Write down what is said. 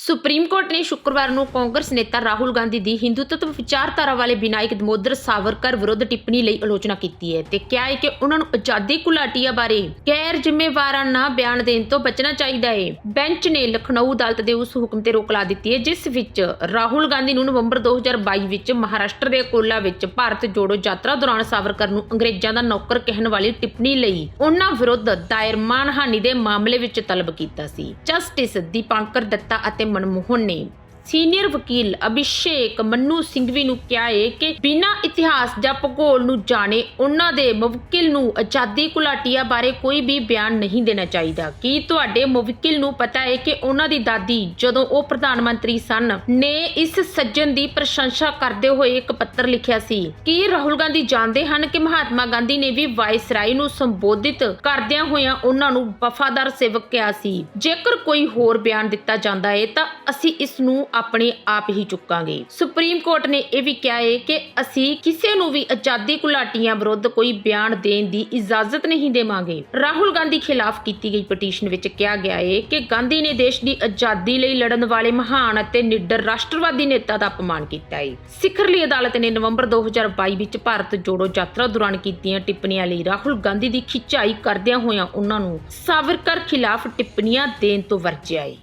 Supreme court ਨੇ ਸ਼ੁੱਕਰਵਾਰ ਨੂੰ ਕਾਂਗਰਸ ਨੇਤਾ ਰਾਹੁਲ ਗਾਂਧੀ ਦੀ ਹਿੰਦੂਤਵ ਵਿਚਾਰਧਾਰਾ ਵਾਲੇ ਵਿਨਾਇਕ ਦਮੋਦਰ ਸਾਵਰਕਰ ਵਿਰੁੱਧ ਟਿੱਪਣੀ ਲਈ ਆਲੋਚਨਾ ਕੀਤੀ ਹੈ ਤੇ ਕਿਹਾ ਹੈ ਕਿ ਉਹਨਾਂ ਨੂੰ ਆਜ਼ਾਦੀ ਘੁਲਾਟੀਆਂ ਬਾਰੇ ਗੈਰ ਜ਼ਿੰਮੇਵਾਰਾਨਾ ਬਿਆਨ ਦੇਣ ਤੋਂ ਬਚਣਾ ਚਾਹੀਦਾ ਹੈ। ਬੈਂਚ ਨੇ ਲਖਨਊ ਅਦਾਲਤ ਦੇ ਉਸ ਹੁਕਮ ਤੇ ਰੋਕ ਲਾ ਦਿੱਤੀ ਹੈ, ਜਿਸ ਵਿੱਚ ਰਾਹੁਲ ਗਾਂਧੀ ਨੂੰ ਨਵੰਬਰ 2022 ਵਿੱਚ ਮਹਾਰਾਸ਼ਟਰ ਦੇ ਕੋਲਾ ਵਿੱਚ ਭਾਰਤ ਜੋੜੋ ਯਾਤਰਾ ਦੌਰਾਨ ਸਾਵਰਕਰ ਨੂੰ ਅੰਗਰੇਜ਼ਾਂ ਦਾ ਨੌਕਰ ਕਹਿਣ ਵਾਲੀ ਟਿੱਪਣੀ ਲਈ ਉਹਨਾਂ ਵਿਰੁੱਧ ਦਾਇਰ ਮਾਨਹਾਨੀ ਦੇ ਮਾਮਲੇ ਵਿੱਚ ਤਲਬ ਕੀਤਾ ਸੀ। ਜਸਟਿਸ ਦੀਪਾਂਕਰ ਦੱਤਾ ਅਤੇ ਮਨਮੋਹਨ ਨੇ ਸੀਨੀਅਰ ਵਕੀਲ ਅਭਿਸ਼ੇਕ ਮੰਨੂ ਸਿੰਘਵੀ ਨੂੰ ਕਿਹਾ ਹੈ ਕਿ ਬਿਨਾਂ ਇਤਿਹਾਸ ਜਾਂ ਭੂਗੋਲ ਨੂੰ ਜਾਣੇ ਉਹਨਾਂ ਦੇ ਮੁਵੱਕਿਲ ਨੂੰ ਆਜ਼ਾਦੀ ਘੁਲਾਟੀਆਂ ਬਾਰੇ ਕੋਈ ਵੀ ਬਿਆਨ ਨਹੀਂ ਦੇਣਾ ਚਾਹੀਦਾ। ਕੀ ਤੁਹਾਡੇ ਮੁਵੱਕਿਲ ਨੂੰ ਪਤਾ ਹੈ ਕਿ ਉਹਨਾਂ ਦੀ ਦਾਦੀ ਜਦੋਂ ਉਹ ਪ੍ਰਧਾਨ ਮੰਤਰੀ ਸਨ, ਨੇ ਇਸ ਸੱਜਣ ਦੀ ਪ੍ਰਸ਼ੰਸਾ ਕਰਦੇ ਹੋਏ ਇੱਕ ਪੱਤਰ ਲਿਖਿਆ ਸੀ। ਕੀ ਰਾਹੁਲ ਗਾਂਧੀ ਜਾਣਦੇ ਹਨ ਕਿ ਮਹਾਤਮਾ ਗਾਂਧੀ ਨੇ ਵੀ ਵਾਇਸਰਾਈ ਨੂੰ ਸੰਬੋਧਿਤ ਕਰਦਿਆਂ ਹੋਇਆਂ ਉਹਨਾਂ ਨੂੰ ਵਫਾਦਾਰ ਸੇਵਕ ਕਿਹਾ ਸੀ? ਜੇਕਰ ਕੋਈ ਹੋਰ ਬਿਆਨ ਦਿੱਤਾ ਜਾਂਦਾ ਹੈ ਤਾਂ ਅਸੀਂ ਇਸ ਨੂੰ ਆਪਣੇ ਆਪ ਹੀ ਚੁੱਕਾਂਗੇ। ਸੁਪਰੀਮ ਕੋਰਟ ਨੇ ਇਹ ਵੀ ਕਿਹਾ ਹੈ ਕਿ ਅਸੀਂ ਕਿਸੇ ਨੂੰ ਵੀ ਆਜ਼ਾਦੀ ਘੁਲਾਟੀਆਂ ਵਿਰੁੱਧ ਕੋਈ ਬਿਆਨ ਦੇਣ ਦੀ ਇਜਾਜ਼ਤ ਨਹੀਂ ਦੇਵਾਂਗੇ। ਰਾਹੁਲ ਗਾਂਧੀ ਖਿਲਾਫ ਕੀਤੀ ਗਈ ਪਟੀਸ਼ਨ ਵਿੱਚ ਕਿਹਾ ਗਿਆ ਹੈ ਕਿ ਗਾਂਧੀ ਨੇ ਦੇਸ਼ ਦੀ ਆਜ਼ਾਦੀ ਲਈ ਲੜਨ ਵਾਲੇ ਮਹਾਨ ਅਤੇ ਨਿਡਰ ਰਾਸ਼ਟਰਵਾਦੀ ਨੇਤਾ ਦਾ ਅਪਮਾਨ ਕੀਤਾ ਹੈ ਸਿਖਰਲੀ ਅਦਾਲਤ ਨੇ ਨਵੰਬਰ 2022 ਵਿੱਚ ਭਾਰਤ ਜੋੜੋ ਯਾਤਰਾ ਦੌਰਾਨ ਕੀਤੀਆਂ ਟਿੱਪਣੀਆਂ ਲਈ ਰਾਹੁਲ ਗਾਂਧੀ ਦੀ ਖਿਚਾਈ ਕਰਦਿਆਂ ਹੋਇਆਂ ਉਹਨਾਂ ਨੂੰ ਸਾਵਰਕਰ ਖਿਲਾਫ ਟਿੱਪਣੀਆਂ ਦੇਣ ਤੋਂ ਵਰਜਿਆ ਹੈ